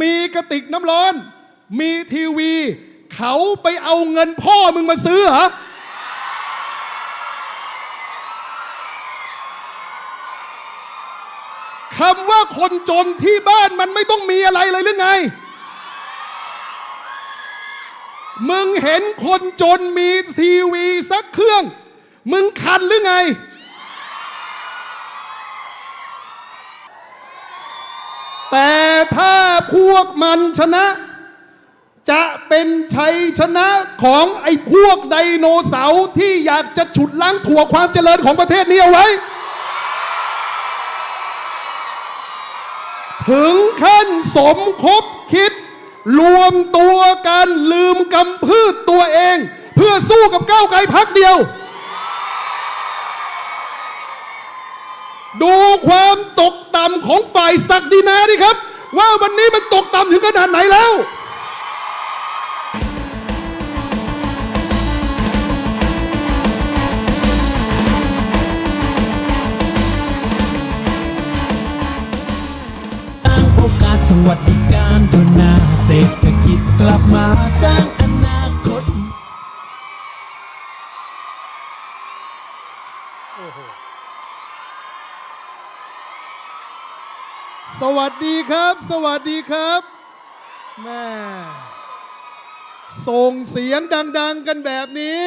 มีกระติกน้ำร้อน มีทีวี เขาไปเอาเงินพ่อมึงมาซื้อเหรอคำว่าคนจนที่บ้านมันไม่ต้องมีอะไรเลยหรือไง มึงเห็นคนจนมีทีวีสักเครื่อง มึงคันหรือไง แต่ถ้าพวกมันชนะ จะเป็นชัยชนะของไอ้พวกไดโนเสาร์ที่อยากจะฉุดล้างถั่วความเจริญของประเทศนี้เอาไว้ ถึงขั้นสมคบคิด รวมตัวกันลืมกำพืชตัวเอง เพื่อสู้กับก้าวไกลพักเดียว ดูความตกต่ำของฝ่ายศักดินาดิครับ ว่าวันนี้มันตกต่ำถึงขนาดไหนแล้ว สร้างโอกาสสวัสดิการบนหน้าเศรษฐกิจกลับมาสร้าง วัสดีครับ สวัสดีครับแม่ส่งเสียงดัง ๆ กันแบบนี้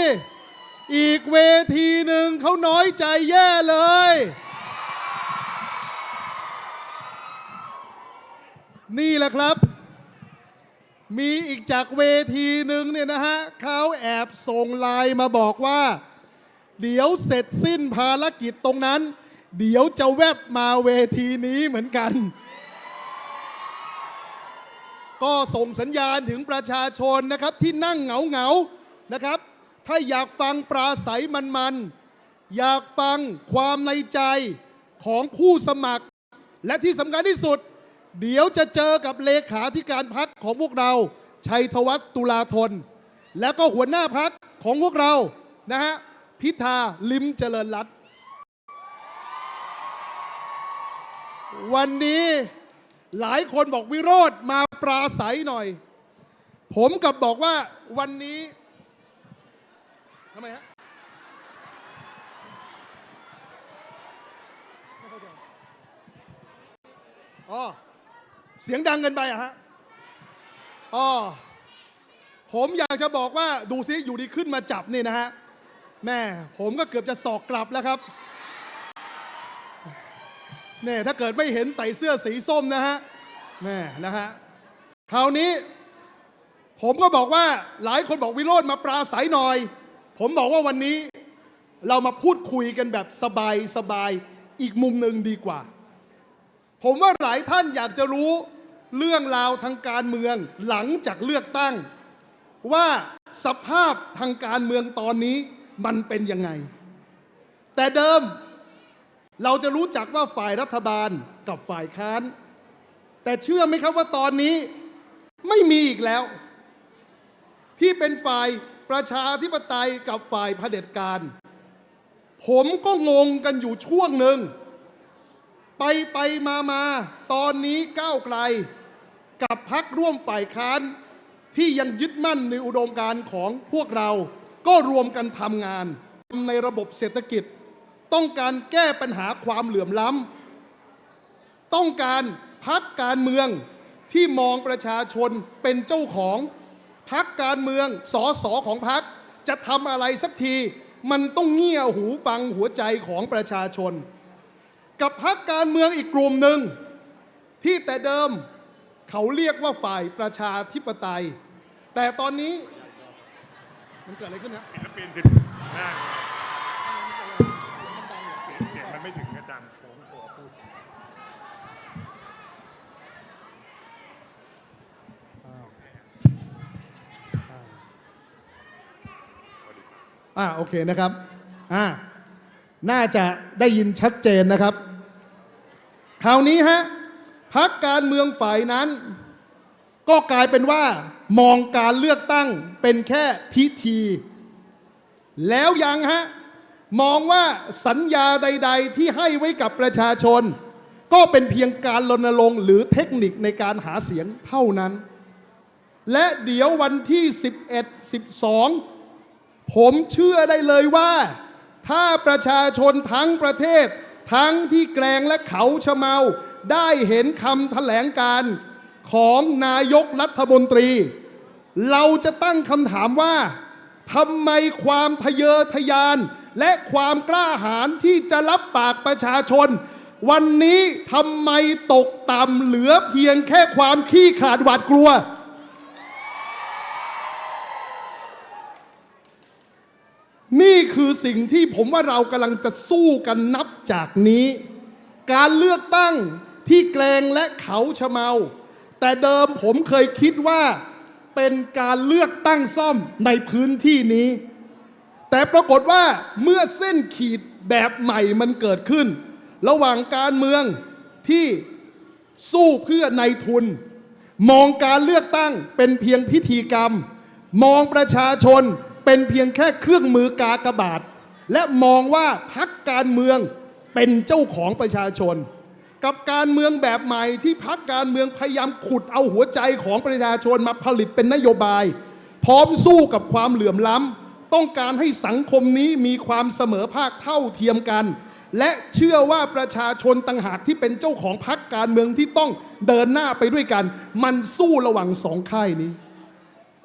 อีกเวทีหนึ่งเขาน้อยใจแย่เลย นี่แหละครับ มีอีกจากเวทีหนึ่งเนี่ยนะฮะเขาแอบส่งไลน์มาบอกว่า เดี๋ยวเสร็จสิ้นภารกิจตรงนั้น เดี๋ยวจะแวบมาเวทีนี้เหมือนกัน ก็ส่งสัญญาณถึงประชาชนนะครับที่นั่งเหงาเหงาๆนะครับ ถ้าอยากฟังปราศัยมันๆอยากฟังความในใจของผู้สมัคร และที่สำคัญที่สุด เดี๋ยวจะเจอกับเลขาธิการพักของพวกเรา ชัยธวัฒน์ตุลาธน แล้วก็หัวหน้าพักของพวกเรานะฮะพิธาลิมเจริญรัตน์วันนี้ หลายคนบอกวิโรธมาปราศัยหน่อย ผมกับบอกว่าวันนี้ทำไมฮะอ๋อเสียงดังเกินไปอะฮะอ๋อผมอยากจะบอกว่าดูซิอยู่ดีขึ้นมาจับนี่นะฮะแม่ผมก็เกือบจะสอกกลับแล้วครับ เนี่ยถ้าเกิดไม่เห็นใส่เสื้อสีส้มนะฮะแม่นะฮะคราวนี้ ผมก็บอกว่าหลายคนบอกวิโรธมาปราศัยหน่อย ผมบอกว่าวันนี้เรามาพูดคุยกันแบบสบายสบายอีกมุมหนึ่งดีกว่า ผมว่าหลายท่านอยากจะรู้เรื่องราวทางการเมืองหลังจากเลือกตั้ง ว่าสภาพทางการเมืองตอนนี้มันเป็นยังไง แต่เดิม เราจะรู้จักว่าฝ่ายรัฐบาลกับฝ่ายค้าน แต่เชื่อไหมครับว่าตอนนี้ไม่มีอีกแล้ว ที่เป็นฝ่ายประชาธิปไตยกับฝ่ายเผด็จการ ผมก็งงกันอยู่ช่วงหนึ่ง ไปไปมามาตอนนี้ก้าวไกล กับพักร่วมฝ่ายค้านที่ยังยึดมั่นในอุดมการณ์ของพวกเรา ก็รวมกันทำงานในระบบเศรษฐกิจ ต้องการแก้ปัญหาความเหลื่อมล้ำต้องการพักการเมืองที่มองประชาชนเป็นเจ้าของพักการเมืองสอสอของพักจะทำอะไรสักที มันต้องเงี่ยหูฟังหัวใจของประชาชน กับพักการเมืองอีกกลุ่มหนึ่ง ที่แต่เดิมเขาเรียกว่าฝ่ายประชาธิปไตย แต่ตอนนี้ มันเกิดอะไรขึ้นนะศิลปินสิบนะเสียงเสียงมันไม่ถึงอาจารย์ผมขอพูด อ่าโอเคนะครับอ่าน่าจะได้ยินชัดเจนนะครับ คราวนี้ฮะพักการเมืองฝ่ายนั้น ก็กลายเป็นว่า มองการเลือกตั้งเป็นแค่พิธี แล้วยังฮะมองว่าสัญญาใด ๆ ที่ให้ไว้กับประชาชน ก็เป็นเพียงการรณรงค์หรือเทคนิคในการหาเสียงเท่านั้น และเดี๋ยววันที่ 11 12 ผมเชื่อได้เลยว่า ถ้าประชาชนทั้งประเทศ ทั้งที่แกลงและเขาชะเมา ได้เห็นคำแถลงการของนายกรัฐมนตรี เราจะตั้งคำถามว่าทำไมความทะเยอทะยาน และความกล้าหาญที่จะรับปากประชาชน วันนี้ทำไมตกต่ำเหลือเพียงแค่ความขี้ขลาดหวาดกลัว นี่คือสิ่งที่ผมว่าเรากำลังจะสู้กันนับจากนี้ การเลือกตั้งที่แกลงและเขาชะเมา แต่เดิมผมเคยคิดว่าเป็นการเลือกตั้งซ่อมในพื้นที่นี้ แต่ปรากฏว่าเมื่อเส้นขีดแบบใหม่มันเกิดขึ้น ระหว่างการเมืองที่สู้เพื่อในทุน มองการเลือกตั้งเป็นเพียงพิธีกรรม มองประชาชน เป็นเพียงแค่เครื่องมือกากบาท และมองว่าพักการเมืองเป็นเจ้าของประชาชน กับการเมืองแบบใหม่ที่พักการเมืองพยายามขุดเอาหัวใจของประชาชนมาผลิตเป็นนโยบาย พร้อมสู้กับความเหลื่อมล้ำต้องการให้สังคมนี้มีความเสมอภาคเท่าเทียมกัน และเชื่อว่าประชาชนต่างหากที่เป็นเจ้าของพักการเมืองที่ต้องเดินหน้าไปด้วยกัน มันสู้ระหว่างสองค่ายนี้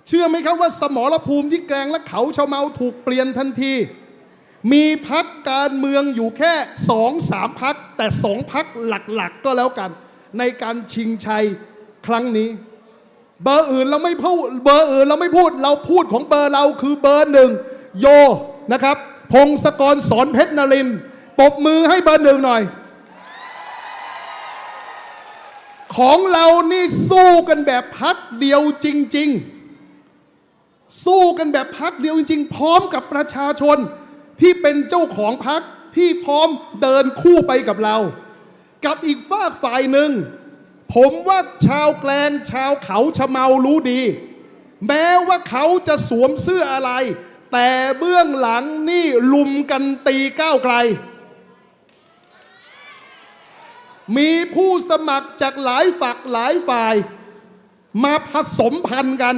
เชื่อไหมครับว่าสมรภูมิที่แกลงและเขาชะเมาถูกเปลี่ยนทันที มีพักการเมืองอยู่แค่สองสามพัก แต่สองพักหลักๆ ก็แล้วกัน ในการชิงชัยครั้งนี้ เบอร์อื่นเราไม่พูดเบอร์อื่นเราไม่พูดเราพูดของเบอร์เราคือเบอร์หนึ่งโยนะครับ พงศกรสอนเพชรนรินปบมือให้เบอร์หนึ่งหน่อย ของเรานี่สู้กันแบบพักเดียวจริง ๆ สู้กันแบบพักเดียวจริง ๆ พร้อมกับประชาชนที่เป็นเจ้าของพักที่พร้อมเดินคู่ไปกับเรา กับอีกฝากฝ่ายหนึ่ง ผมว่าชาวแกลงชาวเขาชะเมารู้ดี แม้ว่าเขาจะสวมเสื้ออะไร แต่เบื้องหลังนี่ลุมกันตีก้าวไกล มีผู้สมัครจากหลายฝักหลายฝ่าย มาผสมพันธ์กัน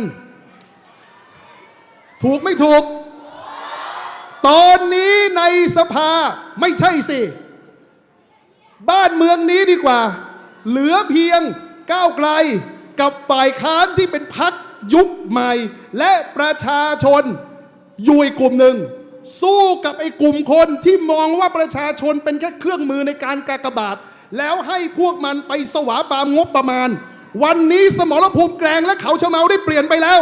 ถูกไม่ถูก ตอนนี้ในสภาไม่ใช่สิ บ้านเมืองนี้ดีกว่า เหลือเพียงก้าวไกลกับฝ่ายค้านที่เป็นพักยุคใหม่ และประชาชนอยู่อีกกลุ่มหนึ่ง สู้กับไอ้กลุ่มคนที่มองว่าประชาชนเป็นแค่เครื่องมือในการกากบาท แล้วให้พวกมันไปสวาปามงบประมาณ วันนี้สมรภูมิแกลงและเขาเชเมาได้เปลี่ยนไปแล้ว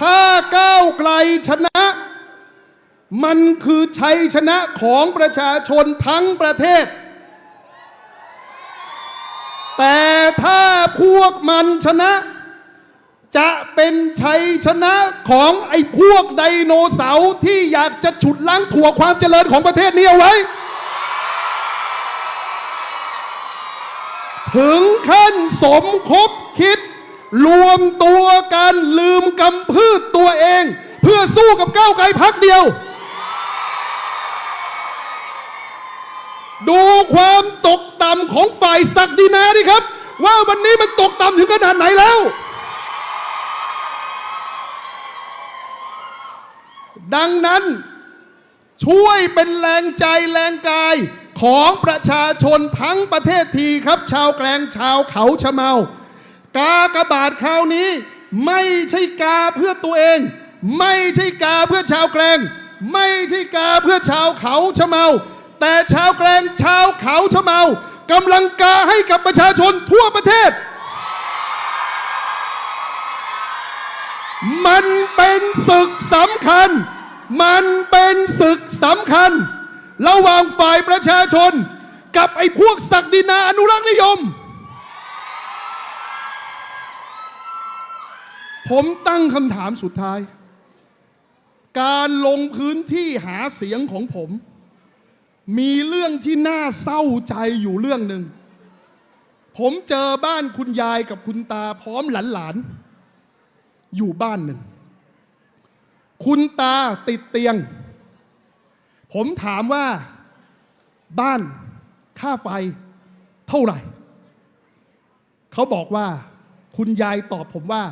ถ้าก้าวไกลชนะ มันคือชัยชนะของประชาชนทั้งประเทศ แต่ถ้าพวกมันชนะ จะเป็นชัยชนะของไอ้พวกไดโนเสาร์ที่อยากจะฉุดล้างถั่วความเจริญของประเทศนี้เอาไว้ ถึงขั้นสมคบคิด รวมตัวกันลืมกำพืชตัวเอง เพื่อสู้กับก้าวไกลพักเดียว ดูความตกต่ำของฝ่ายศักดินาดิครับ ว่าวันนี้มันตกต่ำถึงขนาดไหนแล้ว ดังนั้นช่วยเป็นแรงใจแรงกายของประชาชนทั้งประเทศทีครับ ชาวแกลงชาวเขาชะเมา กากบาทคราวนี้ ไม่ใช่กาเพื่อตัวเอง ไม่ใช่กาเพื่อชาวแกลง ไม่ใช่กาเพื่อชาวเขาชะเมา แต่ชาวแกลงชาวเขาชะเมากำลังกาให้กับประชาชนทั่วประเทศ มันเป็นศึกสำคัญ มันเป็นศึกสำคัญ ระหว่างฝ่ายประชาชน กับไอ้พวกศักดินาอนุรักษ์นิยม ผมตั้งคำถามสุดท้าย การลงพื้นที่หาเสียงของผม มีเรื่องที่น่าเศร้าใจอยู่เรื่องหนึ่ง ผมเจอบ้านคุณยายกับคุณตาพร้อมหลานๆ อยู่บ้านหนึ่ง คุณตาติดเตียง ผมถามว่าบ้านค่าไฟเท่าไหร่ เขาบอกว่าคุณยายตอบผมว่า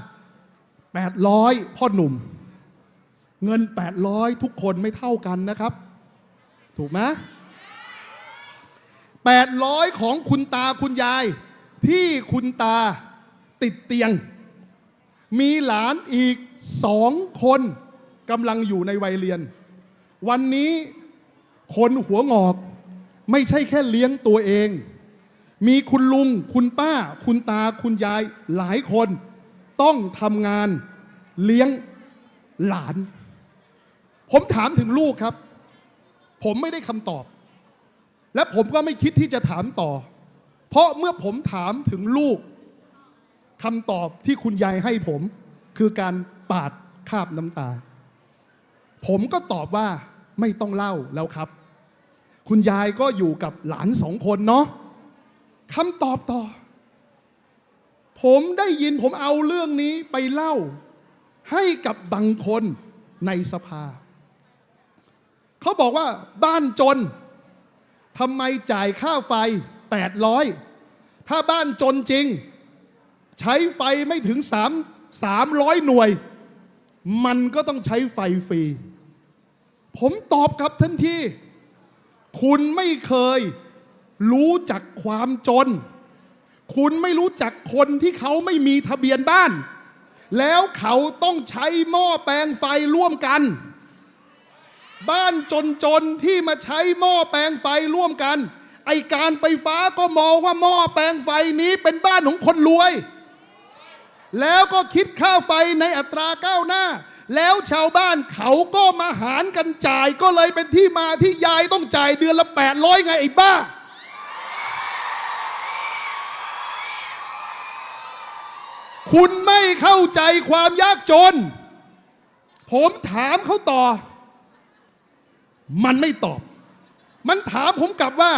800 พ่อหนุ่ม เงิน 800 ทุกคนไม่เท่ากันนะครับ ถูกไหม800 ของคุณตาคุณยาย ที่คุณตาติดเตียง มีหลานอีกสองคนกำลังอยู่ในวัยเรียน วันนี้คนหัวงอกไม่ใช่แค่เลี้ยงตัวเอง มีคุณลุง คุณป้า คุณตา คุณยายหลายคน ต้องทำงานเลี้ยงหลาน ผมถามถึงลูกครับ ผมไม่ได้คำตอบ และผมก็ไม่คิดที่จะถามต่อ เพราะเมื่อผมถามถึงลูกคำตอบที่คุณยายให้ผม คือการปาดคาบน้ำตา ผมก็ตอบว่าไม่ต้องเล่าแล้วครับ คุณยายก็อยู่กับหลานสองคนเนาะคำตอบต่อ ผมได้ยินผมเอาเรื่องนี้ไปเล่า ให้กับบางคนในสภา เขาบอกว่าบ้านจนทำไมจ่ายค่าไฟ 800 ถ้าบ้านจนจริง ใช้ไฟไม่ถึง 3 300 หน่วย มันก็ต้องใช้ไฟฟรี ผมตอบกลับทันที คุณไม่เคยรู้จักความจน คุณไม่รู้จักคนที่เขาไม่มีทะเบียนบ้าน แล้วเขาต้องใช้หม้อแปลงไฟร่วมกัน บ้านจนๆที่มาใช้หม้อแปลงไฟร่วมกัน ไอการไฟฟ้าก็มองว่าหม้อแปลงไฟนี้เป็นบ้านของคนรวย แล้วก็คิดค่าไฟในอัตราก้าวหน้า แล้วชาวบ้านเขาก็มาหารกันจ่ายก็เลยเป็นที่มาที่ยายต้องจ่ายเดือนละ800ไงไอ้บ้า คุณไม่เข้าใจความยากจน ผมถามเขาต่อ มันไม่ตอบ มันถามผมกลับว่า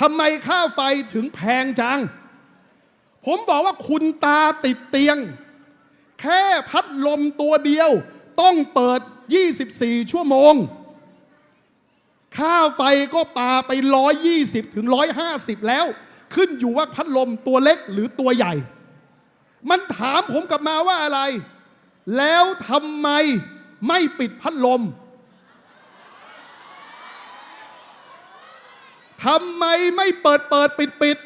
ทำไมค่าไฟถึงแพงจัง ผมบอกว่าคุณตาติดเตียง แค่พัดลมตัวเดียว ต้องเปิด 24 ชั่วโมง ค่าไฟก็ปาไป 120 ถึง 150 แล้ว ขึ้นอยู่ว่าพัดลมตัวเล็กหรือตัวใหญ่ มันถามผมกลับมาว่าอะไร แล้วทำไมไม่ปิดพัดลมทำไมไม่เปิดเปิดปิดปิด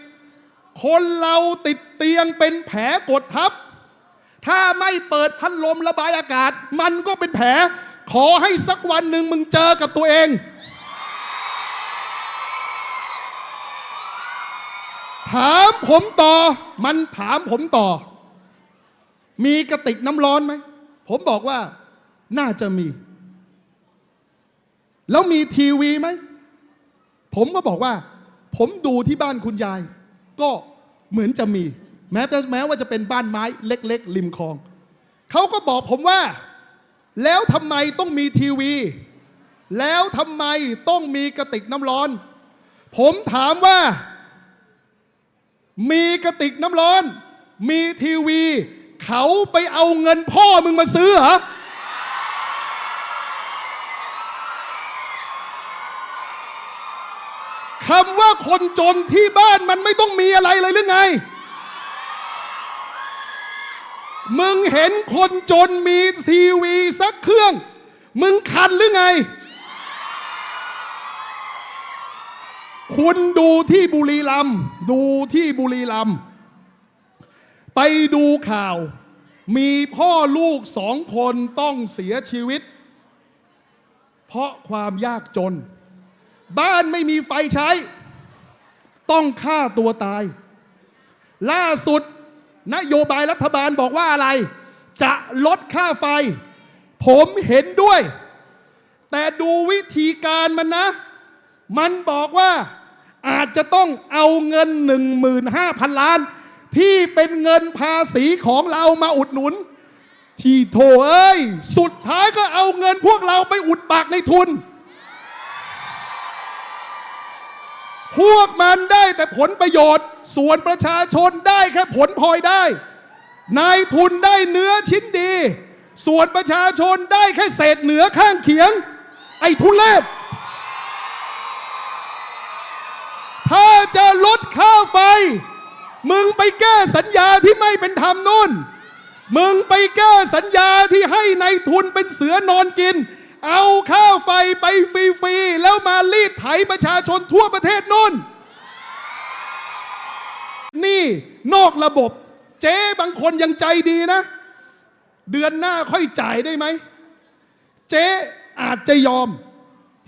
คนเราติดเตียงเป็นแผลกดทับ ถ้าไม่เปิดพัดลมระบายอากาศ มันก็เป็นแผล ขอให้สักวันหนึ่งมึงเจอกับตัวเอง ถามผมต่อ มันถามผมต่อ มีกระติกน้ำร้อนไหม ผมบอกว่าน่าจะมี แล้วมีทีวีไหม ผมก็บอกว่า ผมดูที่บ้านคุณยาย ก็เหมือนจะมี แม้แม้ว่าจะเป็นบ้านไม้เล็ก ๆ ริมคลอง เขาก็บอกผมว่า แล้วทำไมต้องมีทีวี แล้วทำไมต้องมีกระติกน้ำร้อน ผมถามว่า มีกระติกน้ำร้อน มีทีวี เขาไปเอาเงินพ่อมึงมาซื้อเหรอคำว่าคนจนที่บ้านมันไม่ต้องมีอะไรเลยหรือไง มึงเห็นคนจนมีทีวีสักเครื่อง มึงคันหรือไง คุณดูที่บุรีรัมย์ดูที่บุรีรัมย์ ไปดูข่าว มีพ่อลูกสองคนต้องเสียชีวิต เพราะความยากจน บ้านไม่มีไฟใช้ ต้องฆ่าตัวตาย ล่าสุดนโยบายรัฐบาลบอกว่าอะไร จะลดค่าไฟ ผมเห็นด้วย แต่ดูวิธีการมันนะ มันบอกว่าอาจจะต้องเอาเงิน 15,000 ล้าน ที่เป็นเงินภาษีของเรามาอุดหนุน ที่โถเอ้ย สุดท้ายก็เอาเงินพวกเราไปอุดปากในทุน พวกมันได้แต่ผลประโยชน์ ส่วนประชาชนได้แค่ผลพลอยได้นายทุนได้เนื้อชิ้นดี ส่วนประชาชนได้แค่เศษเหนือข้างเคียง ไอ้ทุเลศถ้าจะลดค่าไฟ มึงไปแก้สัญญาที่ไม่เป็นธรรมนู่น มึงไปแก้สัญญาที่ให้ในายทุนเป็นเสือนอนกิน เอาค่าวไฟไปฟรีๆ แล้วมารีดไถประชาชนทั่วประเทศนู่น นี่นอกระบบ เจ๊บางคนยังใจดีนะ เดือนหน้าค่อยจ่ายได้ไหม เจ๊อาจจะยอม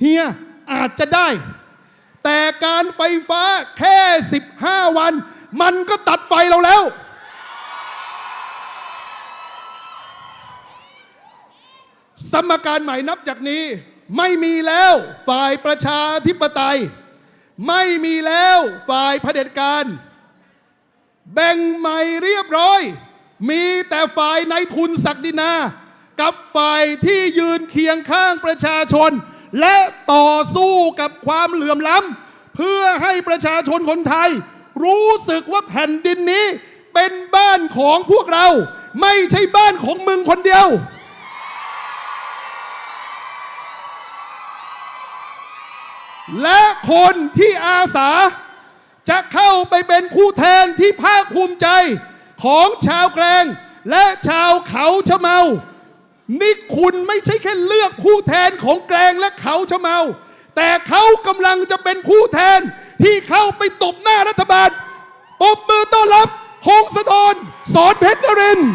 เฮียอาจจะได้ แต่การไฟฟ้าแค่ 15 วัน มันก็ตัดไฟเราแล้ว สมการใหม่นับจากนี้ ไม่มีแล้วฝ่ายประชาธิปไตย ไม่มีแล้วฝ่ายเผด็จการ แบ่งใหม่เรียบร้อย มีแต่ฝ่ายในายทุนศักดินา กับฝ่ายที่ยืนเคียงข้างประชาชน และต่อสู้กับความเหลื่อมล้ำเพื่อให้ประชาชนคนไทย รู้สึกว่าแผ่นดินนี้เป็นบ้านของพวกเรา ไม่ใช่บ้านของมึงคนเดียว และคนที่อาสา จะเข้าไปเป็นผู้แทนที่ภาคภูมิใจของชาวแกรงและชาวเขาชะเมา นี่คุณไม่ใช่แค่เลือกผู้แทนของแกรงและเขาชะเมา แต่เขากำลังจะเป็นผู้แทน ที่เข้าไปตบหน้ารัฐบาลปบมือต้อนรับ หงสะทนสอนเพชรนรินทร์